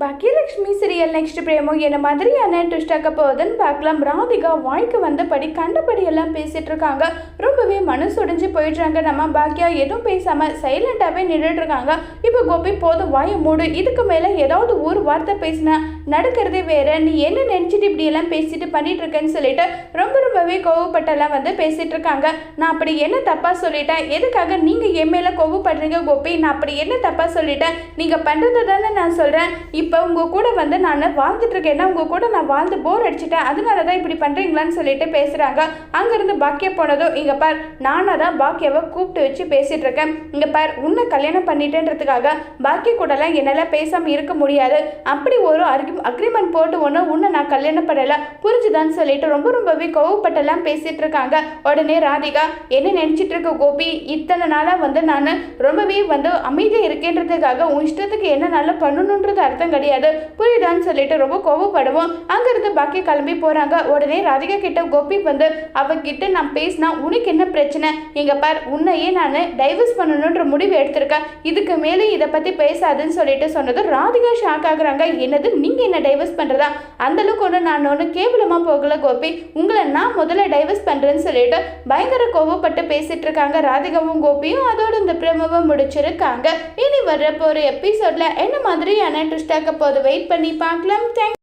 Baakiyalakshmi serial next பிரேமோ என்ன மாதிரியான ட்விஸ்டாக்க போகுதுன்னு பார்க்கலாம். ராதிகா வாய்க்கு வந்தபடி கண்டபடி எல்லாம் பேசிட்டு இருக்காங்க. ரொம்பவே மனசு உடைஞ்சு போயிடுறாங்க நம்ம பாக்கியா. எதுவும் பேசாம சைலண்டாவே நின்றுட்டு இருக்காங்க. இப்போ கோபி போதும் வாய மூடு. இதுக்கு மேல ஏதாவது ஒரு வார்த்தை பேசினா நடக்கிறதே வேற. நீ என்ன நினைச்சிட்டு இப்படி எல்லாம் பேசிட்டு பண்ணிட்டு இருக்கேன்னு சொல்லிட்டு ரொம்ப ரொம்பவே கோவப்பட்டெல்லாம் வந்து பேசிட்டு இருக்காங்க. நான் அப்படி என்ன தப்பா சொல்லிட்டேன்? எதுக்காக நீங்க என் மேல கோவப்படுறீங்க கோபி? நான் அப்படி என்ன தப்பா சொல்லிட்டேன்? நீங்க பண்றது தானே நான் சொல்றேன். இப்போ இப்போ உங்கள் கூட வந்து நான் வாழ்ந்துட்டுருக்கேன் உங்கள் கூட நான் வாழ்ந்து போர் அடிச்சிட்டேன். அதனால தான் இப்படி பண்ணுறீங்களான்னு சொல்லிட்டு பேசுகிறாங்க அங்கேருந்து பாக்கியா போனதும் இங்கே பார் நானாக தான் பாக்கியாவை கூப்பிட்டு வச்சு பேசிகிட்ருக்கேன் இருக்கேன். பார் உன்னை கல்யாணம் பண்ணிட்டேன்றதுக்காக பாக்கிய கூடலாம் என்னால் பேசாமல் இருக்க முடியாது. அப்படி ஒரு அக்ரிமெண்ட் போட்டு ஒன்று உன்னை நான் கல்யாணம் பண்ணலை. புரிஞ்சுதான்னு சொல்லிட்டு ரொம்ப ரொம்பவே கோவப்பட்டெல்லாம் பேசிகிட்டு இருக்காங்க. உடனே ராதிகா என்ன நினச்சிட்டு இருக்க கோபி? இத்தனை நாளாக வந்து நான் ரொம்பவே வந்து அமைதியாக இருக்கேன்றதுக்காக உன் இஷ்டத்துக்கு என்ன நல்லா பண்ணணுன்றது அர்த்தம் கிடையாது. புரியுதான்னு சொல்லிட்டு ரொம்ப கோவப்படுவோம். அங்கிருந்து பாக்கி கிளம்பி போறாங்க. உடனே ராதிகா கிட்ட கோபி வந்து அவகிட்ட நான் பேசினா உனக்கு என்ன பிரச்சனை? எங்க பார் உன்னையே நான் டைவர்ஸ் பண்ணணுன்ற முடிவு எடுத்திருக்கேன். இதுக்கு மேலே இதை பத்தி பேசாதுன்னு சொல்லிட்டு சொன்னது ராதிகா ஷாக் ஆகுறாங்க. என்னது நீங்க என்ன டைவர்ஸ் பண்றதா? அந்த அளவுக்கு ஒன்று நான் ஒன்று கேவலமா போகல கோபி. உங்களை நான் முதல்ல டைவர்ஸ் பண்றேன்னு சொல்லிட்டு பயங்கர கோவப்பட்டு பேசிட்டு இருக்காங்க ராதிகாவும் கோபியும். அதோட இந்த பிரமவை முடிச்சிருக்காங்க. இனி வர்ற போற எபிசோட்ல என்ன மாதிரியான ட்விஸ்டாக்க போது வெயிட் பண்ணி பார்க்கலாம். தேங்க்